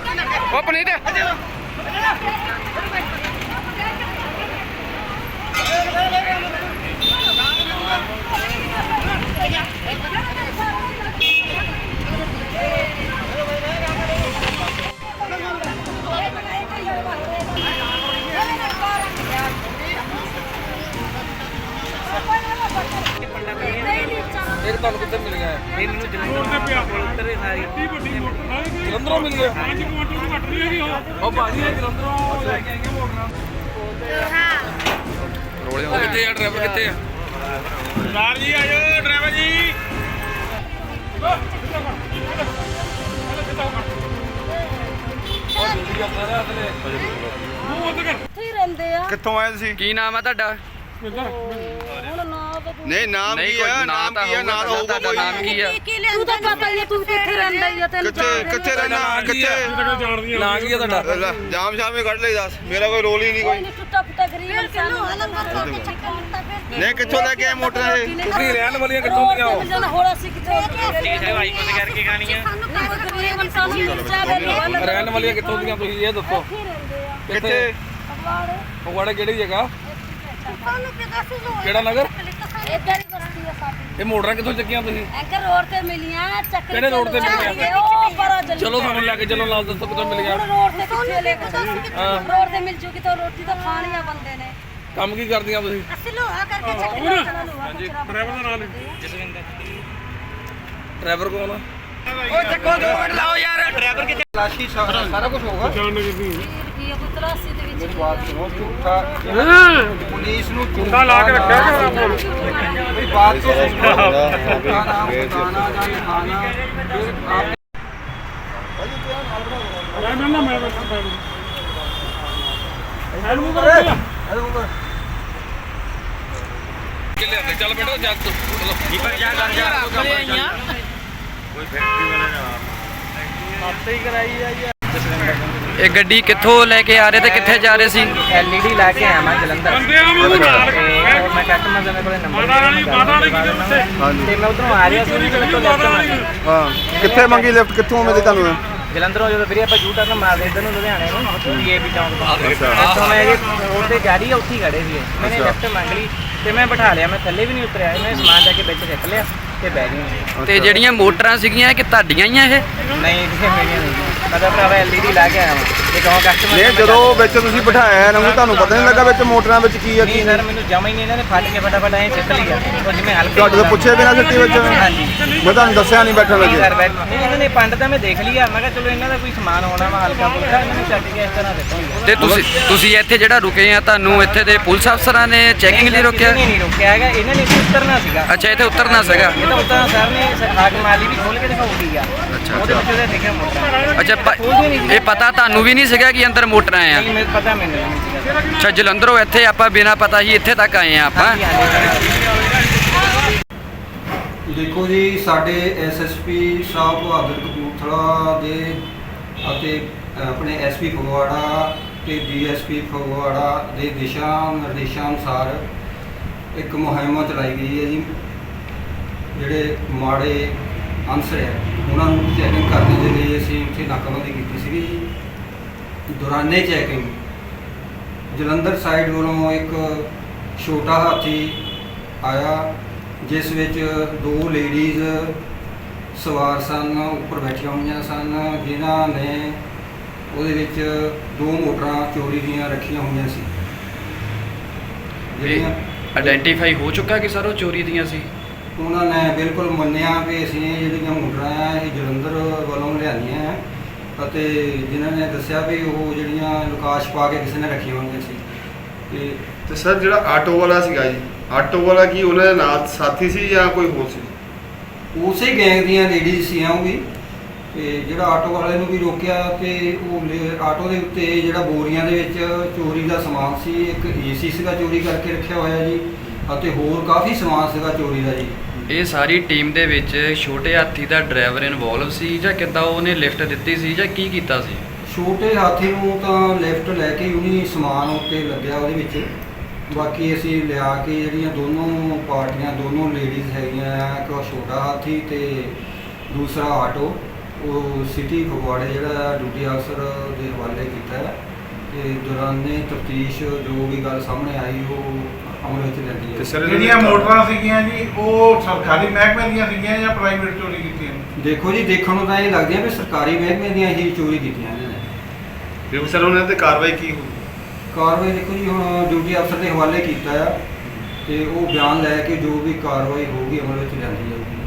ਉਹ ਪਨੀਤ। ਇਹ ਤੁਹਾਨੂੰ ਕਿੱਥੇ ਮਿਲ ਗਿਆ ਇਹ ਮੈਨੂੰ ਜਲੰਧਰ ਤੇ ਪਿਆ ਉਤਰੇ ਸਾਰੀ ਜਲੰਧਰੋਂ ਮਿਲ ਗਿਆ। 5 ਕੁਆਂਟਲ ਤੋਂ ਘੱਟ ਨਹੀਂ ਹੈਗੀ ਉਹ। ਉਹ ਭਾਜੀ ਇਹ ਜਲੰਧਰੋਂ ਲੈ ਕੇ ਆਏਗੇ ਮੋਟਰਾਂ। ਰੋਲੇ ਉਹ ਕਿੱਥੇ ਆ? ਡਰਾਈਵਰ ਕਿੱਥੇ ਆ? ਸਰਦਾਰ ਜੀ ਆਜੋ ਡਰਾਈਵਰ ਜੀ। ਹੀ ਰਹਿੰਦੇ ਆ? ਕਿੱਥੋਂ ਆਏ ਤੁਸੀਂ? ਕੀ ਨਾਮ ਆ ਤੁਹਾਡਾ? ਨਹੀਂ ਨਾਮ ਕੀ ਕੋਈ ਆ ਨਾਮ ਕੀ ਆ? ਨਾਮ ਹੋਊਗਾ ਤੁਹਾਡਾ ਨਾਮ ਕੀ ਆ? ਤੂੰ ਤਾਂ ਪਤਾ ਹੀ ਆ, ਤੂੰ ਕਿੱਥੇ ਰਹਿੰਦਾ ਹੀ ਆ ਤੈਨੂੰ ਕਿੱਥੇ ਕਿੱਥੇ ਨੇ। ਰਹਿਣਾ ਕਿੱਥੇ? ਨਾਂ ਕੀ ਆ ਤੁਹਾਡਾ। ਲੈ, ਜਾਮ ਸ਼ਾਮੇ ਕੱਢ ਲਈ ਦੱਸ। ਮੇਰਾ ਕੋਈ ਰੋਲ ਹੀ ਨਹੀਂ ਕੋਈ। ਕੋਈ ਨਹੀਂ ਟੁੱਟਾ ਫੁੱਟਾ ਗਰੀਬ ਇਨਸਾਨ ਨੂੰ ਲੰਗਰ ਖਾ ਕੇ ਚੱਕਾ ਮੁੱਟਾ ਫਿਰ? ਨਹੀਂ ਕਿੱਥੋਂ ਲੈ ਕੇ ਆਏ ਮੋਟਰਾਂ ਇਹ? ਤੁਸੀਂ ਰਹਿਣ ਵਾਲੀਆਂ ਕਿੱਥੋਂ ਦੀਆਂ ਹੋ ਜਨ ਹੋੜਾ ਸੀ ਕਿਤੇ ਇਹ ਵਾਈ ਕੋਸ ਕਰਕੇ ਖਾਣੀ ਆ? ਸਾਨੂੰ ਗਰੀਬ ਇਨਸਾਨ ਨੂੰ ਰਹਿਣ ਵਾਲੀਆਂ ਕਿੱਥੋਂ ਦੀਆਂ ਤੁਸੀਂ ਇਹ ਦੱਸੋ? ਹੀ ਰਹਿੰਦੇ ਆ। ਕਿੱਥੇ? ਅਗਵਾੜੇ ਫਗਵਾੜਾ ਕਿਹੜੀ ਜਗ੍ਹਾ? ਸੀ ਕਿਹੜਾ ਨਗਰ? ਸਾਡੀ। ਇਹ ਮੋਟਰਾਂ ਕਿੱਥੋਂ ਚੱਕੀਆਂ ਤੁਸੀਂ? ਐਂਕਰ ਰੋਡ ਤੇ ਮਿਲੀਆਂ ਚੱਕਰ ਕਿਹੜੇ road ਤੇ ਮਿਲੀਆਂ? ਉਹ ਪਰਾਂ ਚੱਲੀ ਚਲੋ ਸਾਨੂੰ ਲੈ ਕੇ ਚੱਲੋ ਨਾਲ ਦੱਸੋ ਕਿੱਥੋਂ ਮਿਲ ਗਿਆ। ਹੁਣ ਰੋਡ ਤੇ ਕਿੱਥੇ ਲੈ ਕੇ ਹਾਂ। ਰੋਡ ਤੇ ਮਿਲ ਜੂਗੀ ਤਾਂ ਰੋਟੀ ਤਾਂ ਖਾਣੀ ਆ ਬੰਦੇ ਨੇ। ਕੰਮ ਕੀ ਕਰਦੀਆਂ ਤੁਸੀਂ? ਅਸੀਂ ਲੋਹਾ ਕਰਕੇ ਚੱਕਰ ਚਲਾ ਲੋਹਾ ਹਾਂਜੀ ਡਰਾਈਵਰ ਦਾ ਨਾਮ ਡਰਾਈਵਰ ਕੌਣ ਆ? ਸਾਰਾ ਕੁਝ ਹੋਊਗਾ? ਕੋਈ ਤਰਾਸੀ ਦੇ ਵਿੱਚ ਬਾਤ ਸੁਣੋ ਝੂਠਾ ਹਾਂ। ਪੁਲਿਸ ਨੂੰ ਲਾ ਕੇ ਰੱਖਿਆ ਮੇਰੀ ਬਾਤ ਤੋਂ ਸੁਣੋ। ਝੂਠਾ ਨਾਮ ਜਾਂ ਫਿਰ ਆਪ ਮੈਂ ਮੈਂ ਮੈਂ ਕਰ ਕੋਈ ਫੈਕਟਰੀ ਵਾਲਾ ਨਾ ਆਪੇ ਹੀ ਕਰਾਈ ਆ ਇਹ ਗੱਡੀ ਕਿੱਥੋਂ ਲੈ ਕੇ ਆ ਰਹੇ ਤੇ ਕਿੱਥੇ ਜਾ ਰਹੇ ਸੀ? ਐਲਈਡੀ ਲੈ ਕੇ ਆਇਆ ਮੈਂ ਜਲੰਧਰ। ਨਾਲ ਤੇ ਉਹ ਮੈਂ ਕਸਟਮਰ ਦੇ ਕੋਲੇ ਨੰਬਰ ਮਾਤਾ ਮਾਤਾ ਹਾਂਜੀ। ਤੇ ਮੈਂ ਉਧਰੋਂ ਆ ਰਿਹਾ ਸੀ ਉਹਨੇ ਚਲੋ ਲੈਫਟ ਮਾਰੀ ਹਾਂ। ਕਿੱਥੇ ਮੰਗੀ ਲਿਫਟ? ਕਿੱਥੋਂ ਮਿਲੀ ਤੁਹਾਨੂੰ ਜਲੰਧਰੋਂ ਜਦੋਂ ਵੀਰੇ ਆਪਾਂ ਯੂ ਟਰਨ ਮਾਰਦੇ ਇੱਧਰ ਨੂੰ ਲੁਧਿਆਣੇ ਨੂੰ ਡੀਏਪੀ ਚੌਂਕ ਤੋਂ। ਇੱਥੋਂ ਮੈਂ ਇਹ ਰੋਡ ਤੇ ਗਾੜੀ ਆ ਉੱਥੇ ਹੀ ਖੜੇ ਸੀ ਮੈਨੇ ਲੈਫਟ ਮੰਗ ਲਈ ਤੇ ਮੈਂ ਬਿਠਾ ਲਿਆ ਮੈਂ ਥੱਲੇ ਵੀ ਨਹੀਂ ਉਤਰਿਆ। ਮੈਂ ਸਮਾਨ ਜਾ ਕੇ ਵਿੱਚ ਰੱਖ ਲਿਆ। ਤੇ ਬਹਿ ਗਈ ਤੇ ਜਿਹੜੀਆਂ ਮੋਟਰਾਂ ਸੀਗੀਆਂ ਕਿ ਤੁਹਾਡੀਆਂ ਹੀ ਆ ਇਹ? ਨਹੀਂ ਕਿਸੇ ਮੇਰੀਆਂ ਨਹੀਂ ਮੈਂ ਤਾਂ ਭਰਾਵਾ ਐਲਈਡੀ ਲੈ ਕੇ ਆਇਆ ਵਾਂ। ਜੇ ਕਹੋ ਕਸਟਮਰ ਨਹੀਂ ਜਦੋਂ ਵਿੱਚ ਤੁਸੀਂ ਬਿਠਾਇਆ ਨਾ ਤੁਹਾਨੂੰ ਪਤਾ ਨਹੀਂ ਲੱਗਾ ਵਿੱਚ ਮੋਟਰਾਂ ਵਿੱਚ ਕੀ ਆ ਕੀ ਨਹੀਂ। ਸਰ ਮੈਨੂੰ ਜਮਾ ਹੀ ਨਹੀਂ ਇਹਨਾਂ ਨੇ ਫੜ ਕੇ ਫਟਾਫਟ ਐਂ ਚੱਕ ਲਿਆ। ਉਹ ਜਿਵੇਂ ਹਲਕੇ ਤੁਹਾਡੇ ਤੋਂ ਪੁੱਛੇ ਬਿਨਾਂ ਸਿੱਟੀ ਵਿੱਚ? ਹਾਂਜੀ। ਮੈਂ ਤੁਹਾਨੂੰ ਦੱਸਿਆ ਨਹੀਂ ਬੈਠਣ ਨਹੀਂ ਲੱਗੇ। ਸਰ ਬੈਠ ਨਹੀਂ ਇਹਨਾਂ ਨੇ ਪੰਡ ਤਾਂ ਮੈਂ ਦੇਖ ਲਿਆ। ਮੈਂ ਕਿਹਾ ਚਲੋ ਇਹਨਾਂ ਦਾ ਕੋਈ ਸਮਾਨ ਹੋਣਾ ਵਾ ਹਲਕਾ ਫੁਲਕਾ ਇਹਨਾਂ ਨੇ ਚੱਕ ਕੇ ਇਸ ਤਰ੍ਹਾਂ ਦਿੱਤਾ ਤੇ ਤੁਸੀਂ ਤੁਸੀਂ ਇੱਥੇ ਜਿਹੜਾ ਰੁਕੇ ਆ ਤੁਹਾਨੂੰ ਇੱਥੇ ਦੇ ਪੁਲਿਸ ਅਫਸਰਾਂ ਨੇ ਚੈਕਿੰਗ ਲਈ ਰੋਕਿਆ? ਨਹੀਂ ਨਹੀਂ ਰੋਕਿਆ ਹੈਗਾ। ਇਹਨਾਂ ਨੇ ਇੱਥੇ ਉਤਰਨਾ ਸੀਗਾ। ਅੱਛਾ ਇੱਥੇ ਉਤਰਨਾ ਸੀਗਾ। ਤਾਂ ਉਤਰਨਾ ਸਰ ਨੇ ਹਾਕ ਮਾਲੀ ਵੀ ਖੋਲ ਕੇ ਦਿਖਾਉਗੀ ਆ। ਅੱਛਾ, ਉਹਦੇ ਵਿੱਚ ਉਹਦੇ ਲਿਖਿਆ ਮੋਟਰ ਅੱਛਾ ਪ- ਇਹ ਪਤਾ ਤੁਹਾਨੂੰ ਵੀ ਨਹੀਂ ਸੀਗਾ ਕਿ ਅੰਦਰ ਮੋਟਰਾਂ ਆ? ਨਹੀਂ ਮੈਨੂੰ ਪਤਾ ਮੈਨੂੰ ਨਹੀਂ ਸੀਗਾ। ਸਰ। ਅੱਛਾ ਜਲੰਧਰੋਂ ਇੱਥੇ ਆਪਾਂ ਬਿਨਾਂ ਪਤਾ ਹੀ ਇੱਥੇ ਤੱਕ ਆਏ ਆ ਆਪਾਂ। ਹਾਂਜੀ ਹਾਂਜੀ ਦੇਖੋ ਜੀ ਸਾਡੇ ਐਸਐਸਪੀ ਸਾਹਿਬ ਬਹਾਦਰ ਕਪੂਰਥਲਾ ਦੇ ਅਤੇ ਆਪਣੇ ਐਸਪੀ ਫਗਵਾੜਾ ਤੇ ਡੀਐਸਪੀ ਫਗਵਾੜਾ ਦੇ ਦਿਸ਼ਾ ਨਿਰਦੇਸ਼ਾਂ ਅਨੁਸਾਰ ਇੱਕ ਮੁਹਿੰਮ ਚਲਾਈ ਗਈ ਹੈ ਜੀ। ਜਿਹੜੇ ਮਾੜੇ ਅਨਸਰ ਹੈ ਉਹਨਾਂ ਨੂੰ ਚੈਕਿੰਗ ਕਰਨ ਦੇ ਲਈ ਅਸੀਂ ਉੱਥੇ ਨਾਕਾਬੰਦੀ ਕੀਤੀ ਸੀਗੀ ਦੌਰਾਨੇ ਚੈਕਿੰਗ ਜਲੰਧਰ ਸਾਈਡ ਵੱਲੋਂ ਇੱਕ ਛੋਟਾ ਹਾਥੀ ਆਇਆ ਜਿਸ ਵਿੱਚ ਦੋ ਲੇਡੀਜ਼ ਸਵਾਰ ਸਨ ਉੱਪਰ ਬੈਠੀਆਂ ਹੋਈਆਂ ਸਨ ਜਿਨ੍ਹਾਂ ਨੇ ਉਹਦੇ ਵਿੱਚ ਦੋ ਮੋਟਰਾਂ ਚੋਰੀ ਦੀਆਂ ਰੱਖੀਆਂ ਹੋਈਆਂ ਸੀ। ਜਿਹੜੀਆਂ ਆਇਡੈਂਟੀਫਾਈ ਹੋ ਚੁੱਕਾ ਕਿ ਸਰ ਉਹ ਚੋਰੀ ਦੀਆਂ ਸੀ? ਉਹਨਾਂ ਨੇ ਬਿਲਕੁਲ ਮੰਨਿਆ ਕਿ ਅਸੀਂ ਇਹ ਜਿਹੜੀਆਂ ਮੋਟਰਾਂ ਆ ਇਹ ਜਲੰਧਰ ਵੱਲੋਂ ਲਿਆਂਦੀਆਂ ਆ ਅਤੇ ਜਿਨ੍ਹਾਂ ਨੇ ਦੱਸਿਆ ਵੀ ਉਹ ਜਿਹੜੀਆਂ ਲੁਕਾਸ਼ ਪਾ ਕੇ ਕਿਸੇ ਨੇ ਰੱਖੀਆਂ ਹੋਈਆਂ ਸੀ। ਤੇ ਤੇ ਸਰ ਜਿਹੜਾ ਆਟੋ ਵਾਲਾ ਸੀਗਾ ਜੀ ਆਟੋ ਵਾਲਾ ਕੀ ਉਹਨਾਂ ਦੇ ਨਾਲ ਸਾਥੀ ਸੀ ਜਾਂ ਕੋਈ ਹੋਰ ਸੀ? ਉਸੇ ਗੈਂਗ ਦੀਆਂ ਲੇਡੀਜ਼ ਸੀ ਉਹ ਵੀ। ਤੇ ਜਿਹੜਾ ਆਟੋ ਵਾਲੇ ਨੂੰ ਵੀ ਰੋਕਿਆ ਤੇ ਉਹ ਲੇ- ਆਟੋ ਦੇ ਉੱਤੇ ਜਿਹੜਾ ਬੋਰੀਆਂ ਦੇ ਵਿੱਚ ਚੋਰੀ ਦਾ ਸਮਾਨ ਸੀ ਇੱਕ ਏਸੀ ਸੀਗਾ ਚੋਰੀ ਕਰਕੇ ਰੱਖਿਆ ਹੋਇਆ ਜੀ ਅਤੇ ਹੋਰ ਕਾਫੀ ਸਮਾਨ ਸੀਗਾ ਚੋਰੀ ਦਾ ਜੀ। ਇਹ ਸਾਰੀ ਟੀਮ ਦੇ ਵਿੱਚ ਛੋਟੇ ਹਾਥੀ ਦਾ ਡਰਾਈਵਰ ਇਨਵੋਲਵ ਸੀ ਜਾਂ ਕਿੱਦਾਂ ਉਹਨੇ ਲਿਫਟ ਦਿੱਤੀ ਸੀ ਜਾਂ ਕੀ ਕੀਤਾ ਸੀ? ਛੋਟੇ ਹਾਥੀ ਨੂੰ ਤਾਂ ਲਿਫਟ ਲੈ ਕੇ ਉਹਨੇ ਸਮਾਨ ਉੱਤੇ ਲੱਗਿਆ ਉਹਦੇ ਵਿੱਚ। ਬਾਕੀ ਅਸੀਂ ਲਿਆ ਕੇ ਜਿਹੜੀਆਂ ਦੋਨੋਂ ਪਾਰਟੀਆਂ, ਦੋਨੋਂ ਲੇਡੀਜ਼ ਹੈਗੀਆਂ, ਇੱਕ ਛੋਟਾ ਹਾਥੀ ਤੇ ਦੂਸਰਾ ਆਟੋ ਉਹ ਸਿਟੀ ਫਗਵਾੜੇ ਜਿਹੜਾ ਡਿਊਟੀ ਅਫਸਰ ਦੇ ਹਵਾਲੇ ਕੀਤਾ। ਹੈ ਤੇ ਦੌਰਾਨੇ ਤਫਤੀਸ਼ ਜੋ ਵੀ ਗੱਲ ਸਾਹਮਣੇ ਆਈ, ਉਹ ਅਮਲ ਵਿੱਚ ਲੈਂਦੀ ਹੈ। ਤੇ ਸਰ ਜਿਹੜੀਆਂ ਮੋਟਰਾਂ ਸੀਗੀਆਂ ਜੀ ਉਹ ਸਰਕਾਰੀ ਮਹਿਕਮੇ ਦੀਆਂ ਸੀਗੀਆਂ ਜਾਂ ਪ੍ਰਾਈਵੇਟ ਚੋਰੀ ਕੀਤੀਆਂ? ਦੇਖੋ ਜੀ ਦੇਖਣ ਨੂੰ ਤਾਂ ਇਹ ਲੱਗਦੀਆਂ ਵੀ ਸਰਕਾਰੀ ਮਹਿਕਮੇ ਦੀਆਂ ਹੀ ਚੋਰੀ ਕੀਤੀਆਂ ਇਹਨਾਂ ਨੇ। ਫਿਰ ਸਰ ਉਹਨਾਂ ਤੇ ਕਾਰਵਾਈ ਕੀ ਹੋਈ ਕਾਰਵਾਈ ਦੇਖੋ ਜੀ ਹੁਣ ਡਿਊਟੀ ਅਫਸਰ ਦੇ ਹਵਾਲੇ ਕੀਤਾ ਆ ਤੇ ਉਹ ਬਿਆਨ ਲੈ ਕੇ ਜੋ ਵੀ ਕਾਰਵਾਈ ਹੋਊਗੀ ਅਮਲ ਵਿੱਚ ਲਿਆਂਦੀ ਜਾਊਗੀ।